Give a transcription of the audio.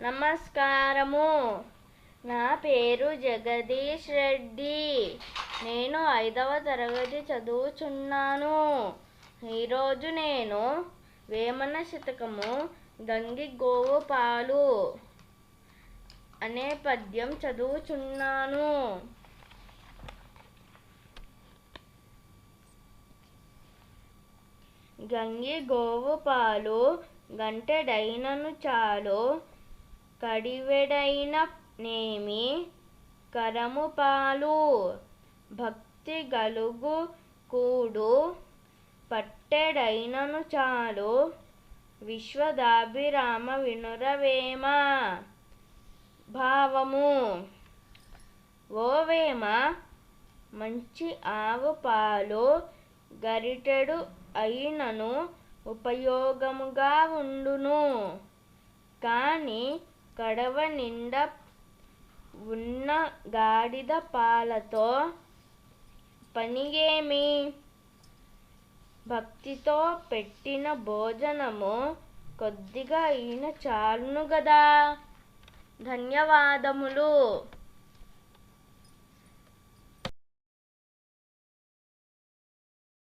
నమస్కారము. నా పేరు జగదీష్ రెడ్డి. నేను ఐదవ తరగతి చదువుచున్నాను. ఈరోజు నేను వేమన శతకము గంగి గోవు పాలు అనే పద్యం చదువుచున్నాను. గంగి గోవు పాలు గంటెడైనను చాలు కడివెడైన నేమి కరముపాలు భక్తి గలుగు కూడు. పట్టెడైనను చాలు. విశ్వదాభిరామ వినురవేమ. భావము. ఓవేమ మంచి ఆవు పాలు గరిటెడు అయినను ఉపయోగముగా ఉండును. కానీ కడవ నిండా ఉన్న గాడిద పాలతో పనిగేమి? భక్తితో పెట్టిన భోజనము కొద్దిగా అయిన చాలును గదా ధన్యవాదములు.